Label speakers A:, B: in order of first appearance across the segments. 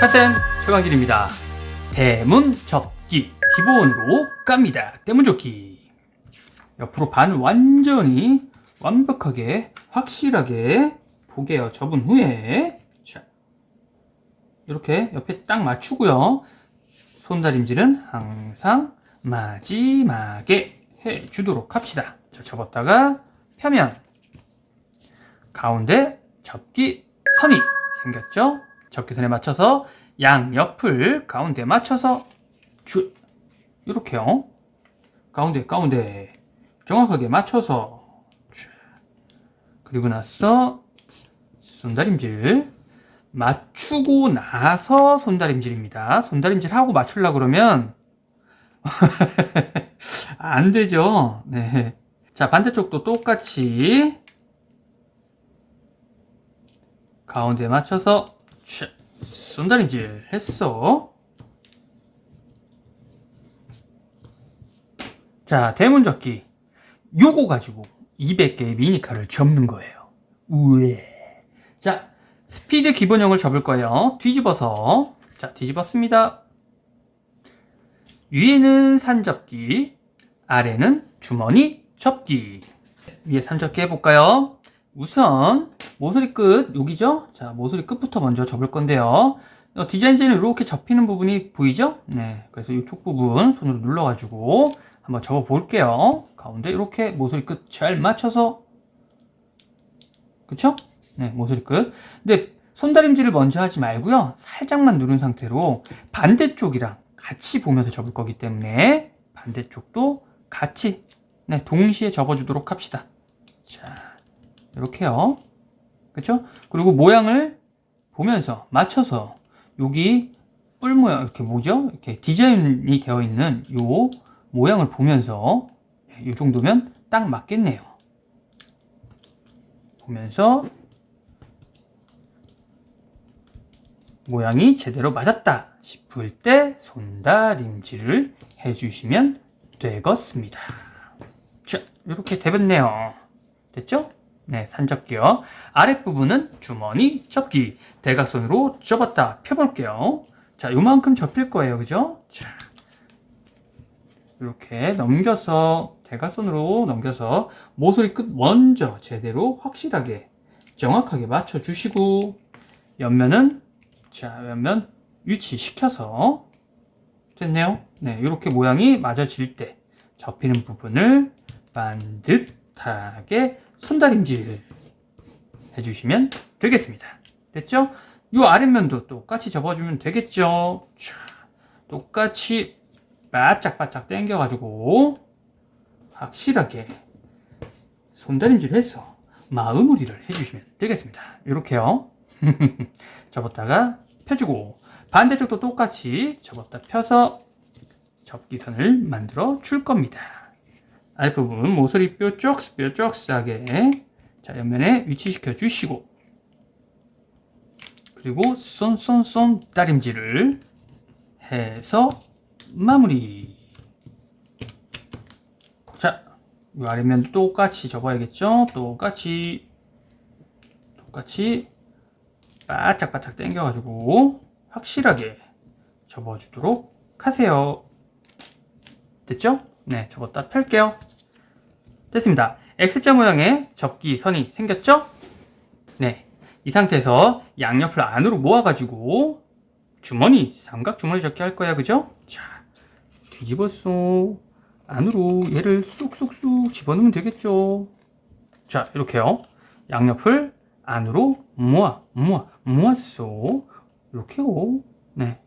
A: 카센 최광진입니다. 대문 접기 기본으로 깝니다. 대문 접기 옆으로 반 완전히 완벽하게 확실하게 보게요. 접은 후에 자 이렇게 옆에 딱 맞추고요. 손다림질은 항상 마지막에 해주도록 합시다. 자 접었다가 펴면 가운데 접기 선이 생겼죠? 접기 선에 맞춰서 양 옆을 가운데 맞춰서 줄 이렇게요. 가운데 가운데 정확하게 맞춰서 줄. 그리고 나서 손다림질 맞추고 나서 손다림질입니다. 손다림질 하고 맞추려 그러면 안 되죠. 네. 자, 반대쪽도 똑같이 가운데 맞춰서 자, 손다림질 했어. 자, 대문 접기. 요거 가지고 200개의 미니카를 접는 거예요. 우에. 자, 스피드 기본형을 접을 거예요. 뒤집어서. 자, 뒤집었습니다. 위에는 산접기, 아래는 주머니 접기. 위에 산접기 해볼까요? 우선 모서리 끝 여기죠? 자 모서리 끝부터 먼저 접을 건데요. 어, 디자인지는 이렇게 접히는 부분이 보이죠? 네, 그래서 이쪽 부분 손으로 눌러가지고 한번 접어 볼게요. 가운데 이렇게 모서리 끝 잘 맞춰서 그쵸? 네, 모서리 끝. 근데 손다림질을 먼저 하지 말고요. 살짝만 누른 상태로 반대쪽이랑 같이 보면서 접을 거기 때문에 반대쪽도 같이 네, 동시에 접어주도록 합시다. 자, 이렇게요. 그쵸? 그리고 모양을 보면서 맞춰서 여기 뿔 모양 이렇게 뭐죠? 이렇게 디자인이 되어 있는 요 모양을 보면서 이 정도면 딱 맞겠네요. 보면서 모양이 제대로 맞았다 싶을 때 손다림질을 해주시면 되겠습니다. 자, 이렇게 되었네요. 됐죠? 네, 산접기요. 아랫부분은 주머니 접기. 대각선으로 접었다 펴볼게요. 자, 요만큼 접힐 거예요. 그죠? 자, 이렇게 넘겨서, 대각선으로 넘겨서 모서리 끝 먼저 제대로 확실하게 정확하게 맞춰주시고, 옆면은, 자, 옆면 위치시켜서, 됐네요. 네, 이렇게 모양이 맞아질 때 접히는 부분을 반듯하게 손다림질 해주시면 되겠습니다. 됐죠? 이 아랫면도 똑같이 접어주면 되겠죠? 자, 똑같이 바짝바짝 당겨가지고 확실하게 손다림질 해서 마무리를 해주시면 되겠습니다. 이렇게요. 접었다가 펴주고 반대쪽도 똑같이 접었다 펴서 접기선을 만들어 줄 겁니다. 아랫부분 모서리 뼈 쪽, 뼈 쪽 싸게 자 옆면에 위치시켜 주시고 그리고 쏜쏜쏜 다림질을 해서 마무리 자, 이 아래면 똑같이 접어야겠죠? 똑같이 똑같이 바짝바짝 당겨가지고 확실하게 접어주도록 하세요. 됐죠? 네, 접었다 펼게요. 됐습니다. X자 모양의 접기 선이 생겼죠? 네. 이 상태에서 양옆을 안으로 모아가지고 주머니, 삼각 주머니 접기 할 거야. 그죠? 자, 뒤집었어. 안으로 얘를 쑥쑥쑥 집어넣으면 되겠죠? 자, 이렇게요. 양옆을 안으로 모아, 모아, 모았어. 이렇게요. 네.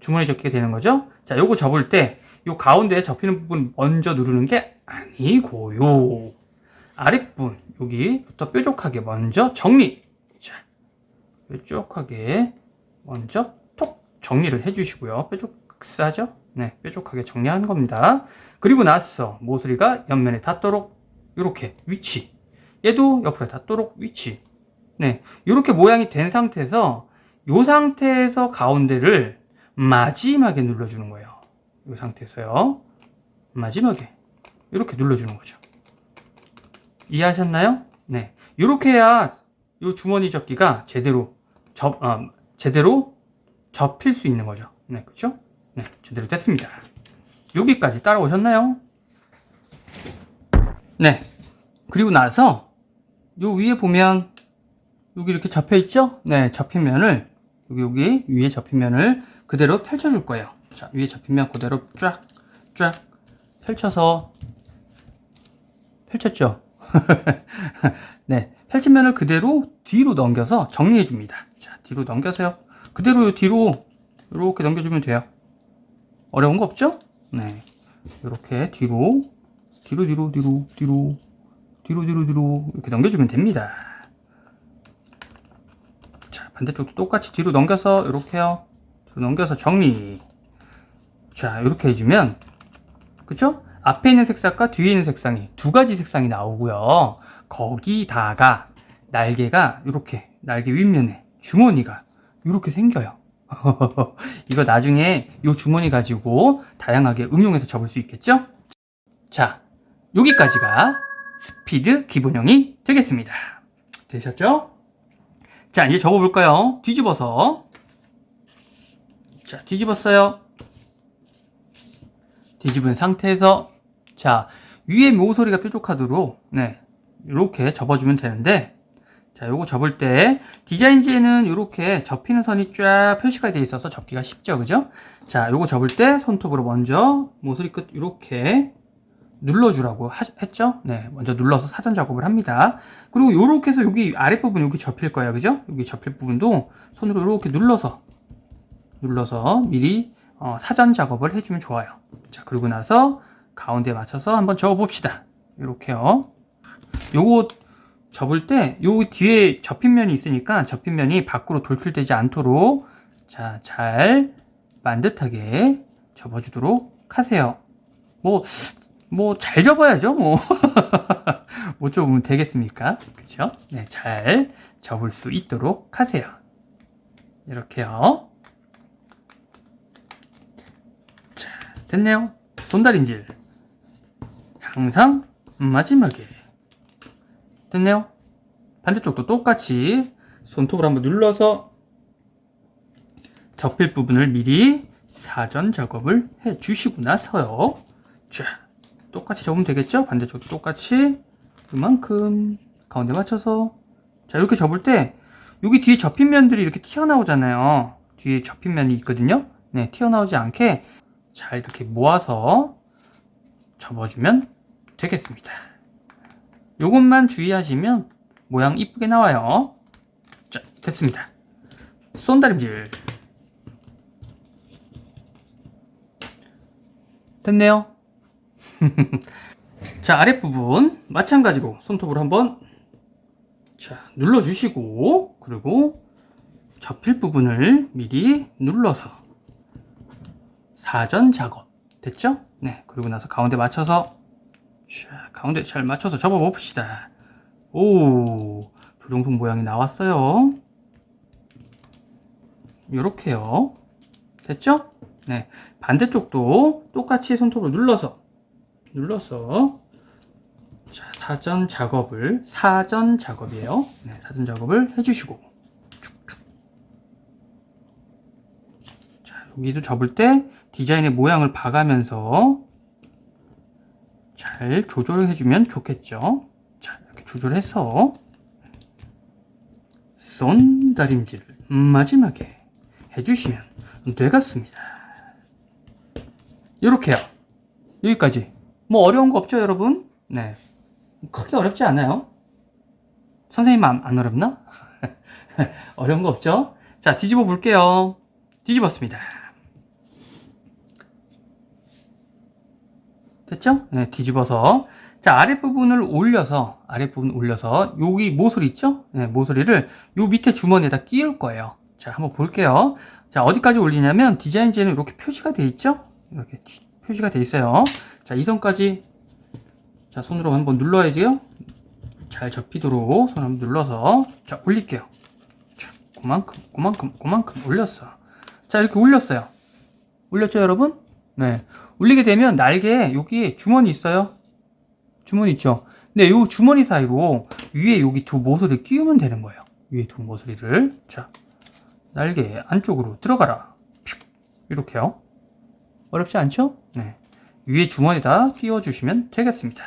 A: 주머니 접기가 되는 거죠? 자, 요거 접을 때, 요 가운데에 접히는 부분 먼저 누르는 게 아니고요. 아랫부분, 여기부터 뾰족하게 먼저 정리. 자, 뾰족하게 먼저 톡 정리를 해주시고요. 뾰족하죠? 네, 뾰족하게 정리하는 겁니다. 그리고 나서 모서리가 옆면에 닿도록 이렇게 위치. 얘도 옆으로 닿도록 위치. 네, 이렇게 모양이 된 상태에서 이 상태에서 가운데를 마지막에 눌러주는 거예요. 이 상태에서요. 마지막에 이렇게 눌러주는 거죠. 이해하셨나요? 네. 이렇게 해야 이 주머니 접기가 제대로 접, 아, 제대로 접힐 수 있는 거죠. 네, 그쵸? 네, 제대로 됐습니다. 여기까지 따라오셨나요? 네. 그리고 나서 요 위에 보면 여기 이렇게 접혀 있죠? 네, 접힌 면을 여기 여기 위에 접힌 면을 그대로 펼쳐 줄 거예요. 자, 위에 접힌 면 그대로 쫙 쫙 펼쳐서 펼쳤죠? 네, 펼친 면을 그대로 뒤로 넘겨서 정리해 줍니다. 자, 뒤로 넘겨서요. 그대로 뒤로 이렇게 넘겨주면 돼요. 어려운 거 없죠? 네, 이렇게 뒤로 뒤로 뒤로 뒤로 뒤로 뒤로 뒤로 뒤로 이렇게 넘겨주면 됩니다. 자, 반대쪽도 똑같이 뒤로 넘겨서 이렇게요. 뒤로 넘겨서 정리. 자, 이렇게 해주면 그쵸? 앞에 있는 색상과 뒤에 있는 색상이 두 가지 색상이 나오고요. 거기다가 날개가 이렇게 날개 윗면에 주머니가 이렇게 생겨요. 이거 나중에 이 주머니 가지고 다양하게 응용해서 접을 수 있겠죠? 자, 여기까지가 스피드 기본형이 되겠습니다. 되셨죠? 자, 이제 접어볼까요? 뒤집어서. 자, 뒤집었어요. 뒤집은 상태에서, 자, 위에 모서리가 뾰족하도록, 네, 이렇게 접어주면 되는데, 자, 요거 접을 때, 디자인지에는 이렇게 접히는 선이 쫙 표시가 되어 있어서 접기가 쉽죠, 그죠? 자, 요거 접을 때 손톱으로 먼저 모서리 끝 이렇게 눌러주라고 하- 했죠? 네, 먼저 눌러서 사전 작업을 합니다. 그리고 요렇게 해서 여기 아랫부분 여기 접힐 거예요. 그죠? 여기 접힐 부분도 손으로 이렇게 눌러서 눌러서 미리 어, 사전 작업을 해주면 좋아요. 자, 그리고 나서 가운데 맞춰서 한번 접어 봅시다. 이렇게요. 요거 접을 때 요 뒤에 접힌 면이 있으니까 접힌 면이 밖으로 돌출되지 않도록 자, 잘 반듯하게 접어주도록 하세요. 뭐 뭐 잘 접어야죠 뭐. 못 접으면 되겠습니까? 그쵸? 네, 잘 접을 수 있도록 하세요. 이렇게요. 자, 됐네요. 손다림질. 항상 마지막에. 됐네요. 반대쪽도 똑같이 손톱을 한번 눌러서 접힐 부분을 미리 사전 작업을 해 주시고 나서요. 자, 똑같이 접으면 되겠죠? 반대쪽도 똑같이 그만큼 가운데 맞춰서. 자 이렇게 접을 때 여기 뒤에 접힌 면들이 이렇게 튀어나오잖아요. 뒤에 접힌 면이 있거든요. 네 튀어나오지 않게 잘 이렇게 모아서 접어주면 되겠습니다. 요것만 주의하시면 모양 이쁘게 나와요. 자 됐습니다. 손다림질. 됐네요 자, 아랫부분 마찬가지로 손톱으로 한번 자, 눌러주시고 그리고 접힐 부분을 미리 눌러서 사전 작업 됐죠? 네, 그리고 나서 가운데 맞춰서 자, 가운데 잘 맞춰서 접어 봅시다. 오, 조종석 모양이 나왔어요. 요렇게요. 됐죠? 네, 반대쪽도 똑같이 손톱으로 눌러서 눌러서 자, 사전 작업을 사전 작업이에요. 네, 사전 작업을 해주시고 쭉쭉. 자, 여기도 접을 때 디자인의 모양을 봐가면서 잘 조절해주면 좋겠죠. 자, 이렇게 조절해서 손 다림질을 마지막에 해주시면 되겠습니다. 이렇게요. 여기까지. 뭐 어려운 거 없죠, 여러분? 네. 크게 어렵지 않아요. 선생님 안, 안 어렵나? 어려운 거 없죠? 자, 뒤집어 볼게요. 뒤집었습니다. 됐죠? 네, 뒤집어서. 자, 아랫부분을 올려서, 아랫부분 올려서, 여기 모서리 있죠? 네, 모서리를 요 밑에 주머니에다 끼울 거예요. 자, 한번 볼게요. 자, 어디까지 올리냐면, 디자인지에는 이렇게 표시가 돼 있죠? 이렇게 티- 표시가 돼 있어요. 자, 이 선까지, 자, 손으로 한번 눌러야지요. 잘 접히도록 손 한번 눌러서, 자, 올릴게요. 자, 그만큼, 그만큼, 그만큼 올렸어. 자, 이렇게 올렸어요. 올렸죠, 여러분? 네. 올리게 되면 날개에 여기 주머니 있어요. 주머니 있죠? 네, 요 주머니 사이로 위에 여기 두 모서리를 끼우면 되는 거예요. 위에 두 모서리를. 자, 날개 안쪽으로 들어가라. 슉. 이렇게요. 어렵지 않죠? 네. 위에 주머니에다 끼워주시면 되겠습니다.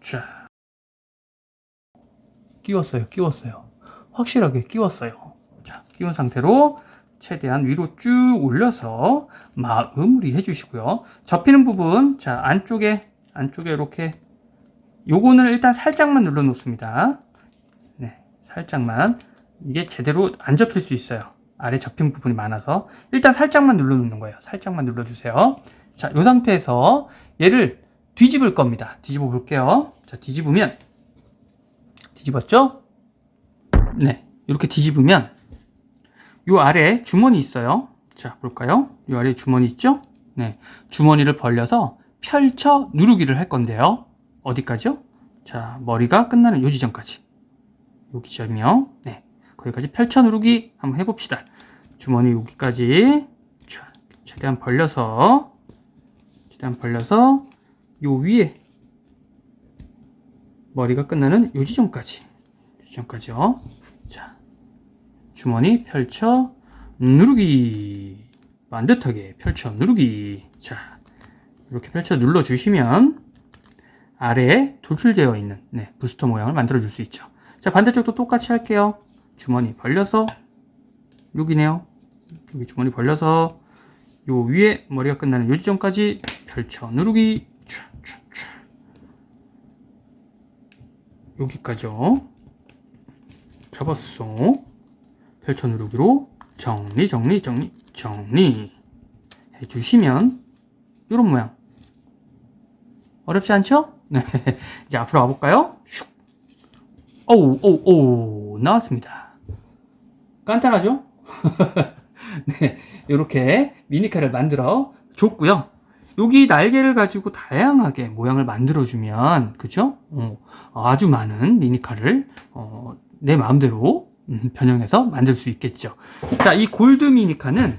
A: 자. 끼웠어요, 끼웠어요. 확실하게 끼웠어요. 자, 끼운 상태로 최대한 위로 쭉 올려서 마무리 해주시고요. 접히는 부분, 자, 안쪽에, 안쪽에 이렇게, 요거는 일단 살짝만 눌러 놓습니다. 네, 살짝만. 이게 제대로 안 접힐 수 있어요. 아래 접힌 부분이 많아서. 일단 살짝만 눌러 놓는 거예요. 살짝만 눌러주세요. 자, 요 상태에서 얘를 뒤집을 겁니다. 뒤집어 볼게요. 자, 뒤집으면, 뒤집었죠? 네, 이렇게 뒤집으면, 요 아래 주머니 있어요. 자, 볼까요? 요 아래 주머니 있죠? 네. 주머니를 벌려서 펼쳐 누르기를 할 건데요. 어디까지요? 자, 머리가 끝나는 요 지점까지. 요 지점이요. 네. 거기까지 펼쳐 누르기 한번 해봅시다. 주머니 여기까지. 자, 최대한 벌려서, 최대한 벌려서, 요 위에 머리가 끝나는 요 지점까지. 요 지점까지요. 자, 주머니 펼쳐 누르기 반듯하게 펼쳐 누르기 자 이렇게 펼쳐 눌러 주시면 아래에 돌출되어 있는 네, 부스터 모양을 만들어 줄 수 있죠 자 반대쪽도 똑같이 할게요 주머니 벌려서 여기네요. 여기 주머니 벌려서 요 위에 머리가 끝나는 요 지점까지 펼쳐 누르기. 여기까지요. 잡았어 펼쳐 누르기로 정리 정리 정리 정리. 해주시면 이런 모양. 어렵지 않죠? 네. 이제 앞으로 와볼까요? 슉. 오우 오우 오우. 나왔습니다 간단하죠? 네 이렇게 미니카를 만들어 줬고요 여기 날개를 가지고 다양하게 모양을 만들어주면 그죠? 어, 아주 많은 미니카를 어, 내 마음대로 음, 변형해서 만들 수 있겠죠. 자, 이 골드 미니카는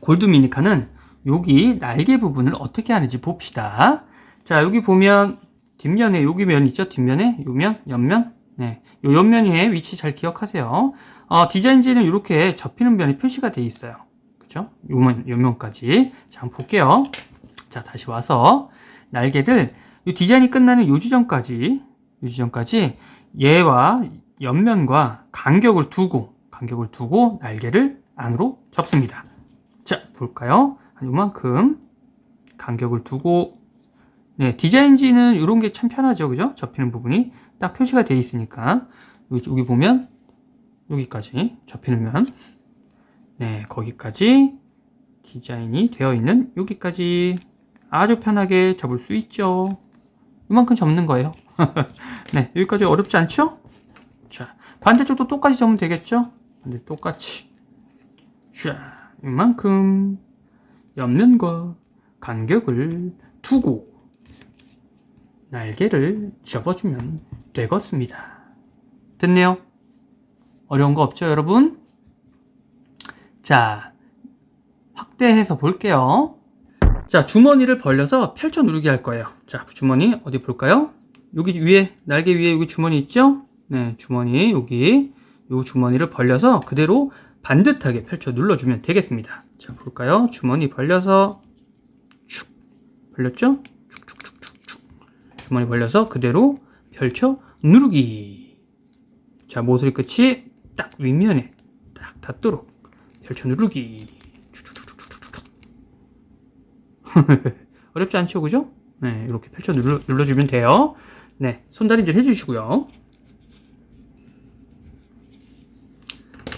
A: 골드 미니카는 여기 날개 부분을 어떻게 하는지 봅시다. 자, 여기 보면 뒷면에 여기 면 있죠? 뒷면에 요면, 옆면. 네, 요 옆면의 위치 잘 기억하세요. 어, 디자인지는 이렇게 접히는 면이 표시가 돼 있어요. 그죠? 요면, 요면까지. 자, 한번 볼게요. 자, 다시 와서 날개를 이 디자인이 끝나는 요 지점까지, 요 지점까지 얘와 옆면과 간격을 두고 간격을 두고 날개를 안으로 접습니다. 자, 볼까요? 한 요만큼 간격을 두고 네, 디자인지는 이런 게 참 편하죠. 그죠? 접히는 부분이 딱 표시가 되어 있으니까 여기 보면 여기까지 접히는 면 네, 거기까지 디자인이 되어 있는 여기까지 아주 편하게 접을 수 있죠. 이만큼 접는 거예요. 네, 여기까지 어렵지 않죠? 자, 반대쪽도 똑같이 접으면 되겠죠? 반대 똑같이. 자, 이만큼 옆면과 간격을 두고 날개를 접어주면 되겠습니다. 됐네요? 어려운 거 없죠, 여러분? 자, 확대해서 볼게요. 자, 주머니를 벌려서 펼쳐 누르기 할 거예요. 자, 주머니 어디 볼까요? 여기 위에, 날개 위에 여기 주머니 있죠? 네, 주머니 여기 요 주머니를 벌려서 그대로 반듯하게 펼쳐 눌러주면 되겠습니다. 자, 볼까요? 주머니 벌려서 축 벌렸죠? 축축축축축 주머니 벌려서 그대로 펼쳐 누르기. 자, 모서리 끝이 딱 윗면에 딱 닿도록 펼쳐 누르기. 어렵지 않죠, 그죠? 네, 이렇게 펼쳐 눌러, 눌러주면 돼요. 네, 손다림질 해주시고요.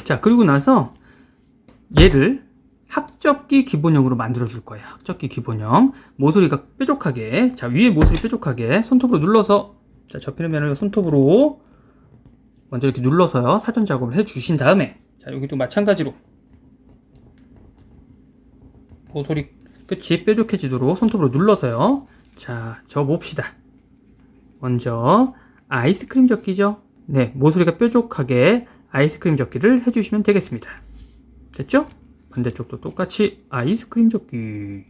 A: 자, 그리고 나서 얘를 학접기 기본형으로 만들어 줄 거예요. 학접기 기본형. 모서리가 뾰족하게, 자, 위에 모서리 뾰족하게 손톱으로 눌러서, 자, 접히는 면을 손톱으로 먼저 이렇게 눌러서요. 사전 작업을 해 주신 다음에, 자, 여기도 마찬가지로 모서리 끝이 뾰족해지도록 손톱으로 눌러서요. 자, 접봅시다. 먼저 아이스크림 접기죠. 네, 모서리가 뾰족하게 아이스크림 접기를 해주시면 되겠습니다. 됐죠? 반대쪽도 똑같이 아이스크림 접기.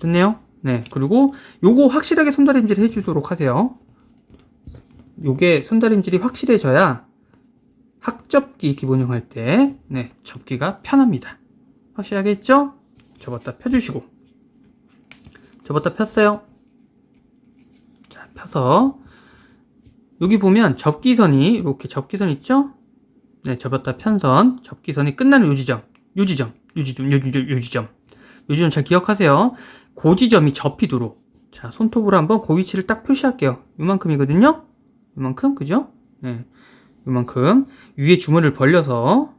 A: 됐네요. 네. 그리고 요거 확실하게 손다림질 해주도록 하세요. 요게 손다림질이 확실해져야 학접기 기본형 할 때, 네, 접기가 편합니다. 확실하게 했죠? 접었다 펴주시고. 접었다 폈어요. 자, 펴서. 여기 보면 접기선이, 이렇게 접기선 있죠? 네, 접었다 편선, 접기선이 끝나는 요 지점, 요 지점, 요 지점, 요 지점, 요 지점. 요 지점 잘 기억하세요. 그 지점이 접히도록. 자, 손톱으로 한번 그 위치를 딱 표시할게요. 요만큼이거든요? 요만큼, 그죠? 네. 요만큼. 위에 주머니를 벌려서,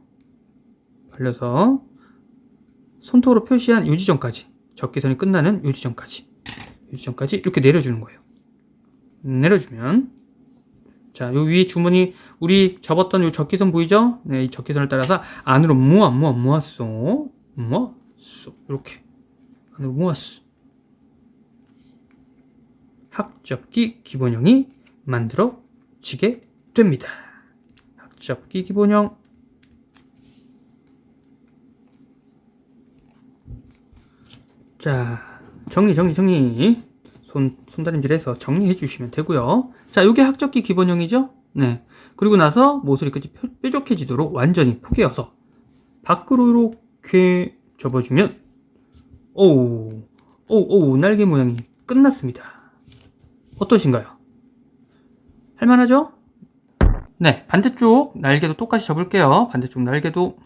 A: 벌려서, 손톱으로 표시한 요 지점까지. 접기선이 끝나는 요 지점까지. 요 지점까지 이렇게 내려주는 거예요. 내려주면, 자, 요 위에 주머니, 우리 접었던 요 접기선 보이죠? 네, 이 접기선을 따라서 안으로 모아, 모아, 모았어. 모았어. 이렇게. 안으로 모았어. 학접기 기본형이 만들어지게 됩니다. 학접기 기본형. 자, 정리, 정리, 정리. 손, 손다림질해서 정리해 주시면 되고요. 자, 요게 학접기 기본형이죠? 네. 그리고 나서 모서리 끝이 뾰- 뾰족해지도록 완전히 포개어서 밖으로 이렇게 접어주면 오우, 날개 모양이 끝났습니다. 어떠신가요? 할만하죠? 네, 반대쪽 날개도 똑같이 접을게요. 반대쪽 날개도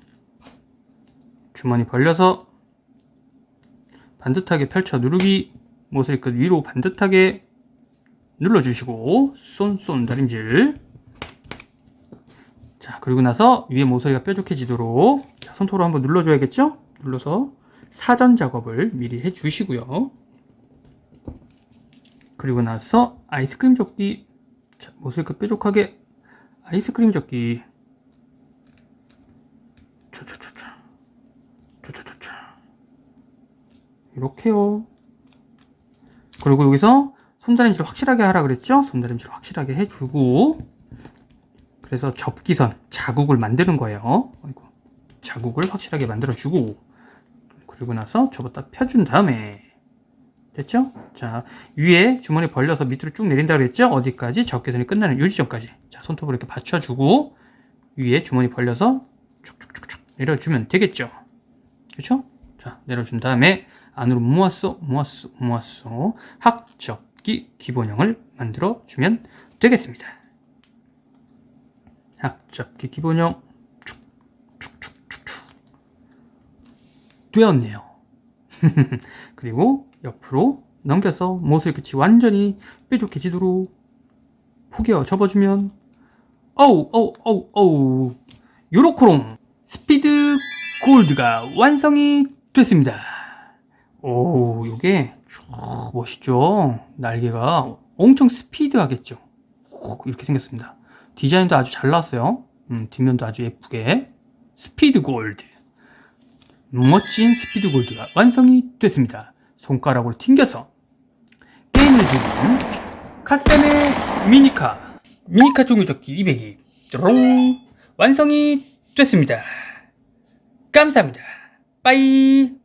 A: 주머니 벌려서 반듯하게 펼쳐 누르기 모서리 끝 위로 반듯하게 눌러주시고 쏜쏜 다림질 자 그리고 나서 위에 모서리가 뾰족해지도록 자, 손톱으로 한번 눌러줘야겠죠? 눌러서 사전 작업을 미리 해주시고요 그리고 나서 아이스크림 접기 자, 모서리 끝 뾰족하게 아이스크림 접기. 차차차차 차차차차 이렇게요. 그리고 여기서 손다림질 확실하게 하라 그랬죠? 손다림질 확실하게 해주고. 그래서 접기선 자국을 만드는 거예요. 자국을 확실하게 만들어주고. 그리고 나서 접었다 펴준 다음에 됐죠? 자 위에 주머니 벌려서 밑으로 쭉 내린다 그랬죠? 어디까지? 접기선이 끝나는 요 지점까지 자 손톱으로 이렇게 받쳐주고 위에 주머니 벌려서 쭉쭉쭉쭉 내려주면 되겠죠? 그렇죠? 자 내려준 다음에 안으로 모았어 모았어 모았어 학접기 기본형을 만들어 주면 되겠습니다. 학접기 기본형 축축축축축 되었네요. 그리고 옆으로 넘겨서 모서리 끝이 완전히 뾰족해지도록 포개어 접어주면 어우 어우 어우 어우 요로코롱 스피드 골드가 완성이 됐습니다. 오, 요게 쭉 멋있죠? 날개가 엄청 스피드하겠죠? 오, 이렇게 생겼습니다. 디자인도 아주 잘 나왔어요. 음, 뒷면도 아주 예쁘게. 스피드 골드. 멋진 스피드 골드가 완성이 됐습니다. 손가락으로 튕겨서 게임을 즐기는 카세메 미니카. 미니카 종이접기 200이 뚜롱 완성이 됐습니다. 감사합니다. 빠이.